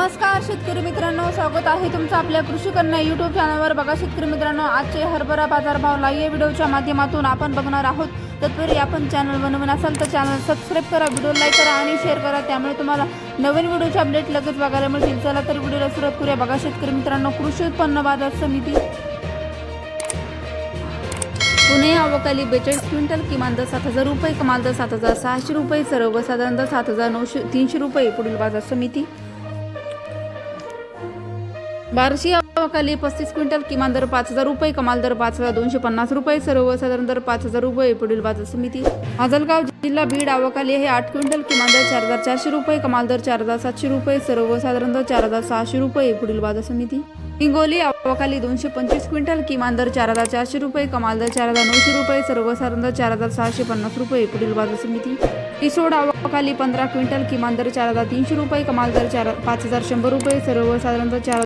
नमस्कार शेतकरी मित्रांनो. स्वागत आहे तुमचं आपल्या कृषी कन्या यूट्यूब चॅनलवर बघा शेतकरी मित्रांनो आजचे हरभरा बाजारभाव लाईव्ह व्हिडिओच्या माध्यमातून आपण बघणार आहोत. तत्पूर्वी आपण चॅनल बनवून असाल तर चॅनल सबस्क्राईब करा व्हिडिओ लाईक करा आणि शेअर करा. त्यामुळे तुम्हाला नवीन व्हिडिओचे अपडेट लगेच बघायला मिळतील. चला तर व्हिडिओला सुरुवात करूया. बघा शेतकरी मित्रांनो कृषी उत्पन्न बाजार समिती. पुणे अवकाली बेचाळीस क्विंटल किमान दर सात हजार रुपये कमाल दर सात हजार सहाशे रुपये सर्वसाधारण दर सात हजार नऊशे तीनशे रुपये पुढील बाजार समिती. बार्शी अवकाली पस्तीस क्विंटल किमान दर पाच हजार रुपये कमाल दर पाच हजार दोनशे पन्नास रुपये सर्वसाधारण दर पाच हजार रुपये पुढील बाजार समिती. माजलगाव जिल्हा बीड अवकाली हे आठ क्विंटल किमान दर चार हजार चारशे रुपये कमाल दर चार हजार सातशे रुपये सर्वसाधारण दर चार हजार सहाशे रुपये पुढील बाजार समिती. हिंगोली अवकाली दोनशे पंचवीस क्विंटल किमान दर चार हजार चारशे रुपये कमाल दर चार हजार नऊशे रुपये सर्वसाधारण दर चार हजार सहाशे पन्नास रुपये पुढील बाजार समिती. इसोड अवकाली पंधरा क्विंटल किमान दर चार हजार तीनशे रुपये कमाल दर चार पाच हजार शंभर रुपये सर्वसाधारण दर चार